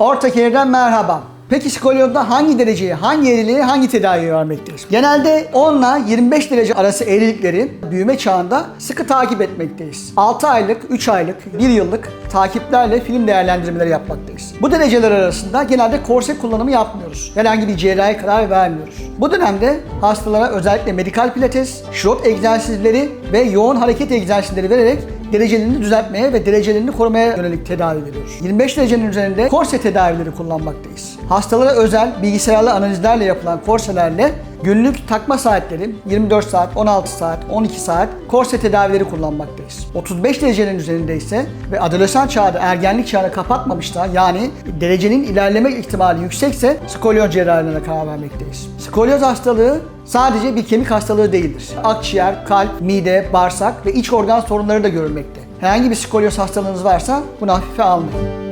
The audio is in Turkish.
Ortakehir'den merhaba. Peki skolyozda hangi dereceyi, hangi eğriliği, hangi tedaviyi vermekteyiz? Genelde 10 ile 25 derece arası eğrilikleri büyüme çağında sıkı takip etmekteyiz. 6 aylık, 3 aylık, 1 yıllık takiplerle film değerlendirmeleri yapmaktayız. Bu dereceler arasında genelde korse kullanımı yapmıyoruz. Herhangi bir cerrahi karar vermiyoruz. Bu dönemde hastalara özellikle medikal pilates, şirot egzersizleri ve yoğun hareket egzersizleri vererek derecelerini düzeltmeye ve derecelerini korumaya yönelik tedavi veriyoruz. 25 derecenin üzerinde korse tedavileri kullanmaktayız. Hastalara özel bilgisayarlı analizlerle yapılan korselerle günlük takma saatleri 24 saat, 16 saat, 12 saat korse tedavileri kullanmaktayız. 35 derecenin üzerinde ise ve adolesan çağda ergenlik çağını kapatmamışsa yani derecenin ilerleme ihtimali yüksekse skolyoz cerrahilerine karar vermekteyiz. Skolyoz hastalığı sadece bir kemik hastalığı değildir. Akciğer, kalp, mide, bağırsak ve iç organ sorunları da görülmekte. Herhangi bir skolyoz hastalığınız varsa bunu hafife almayın.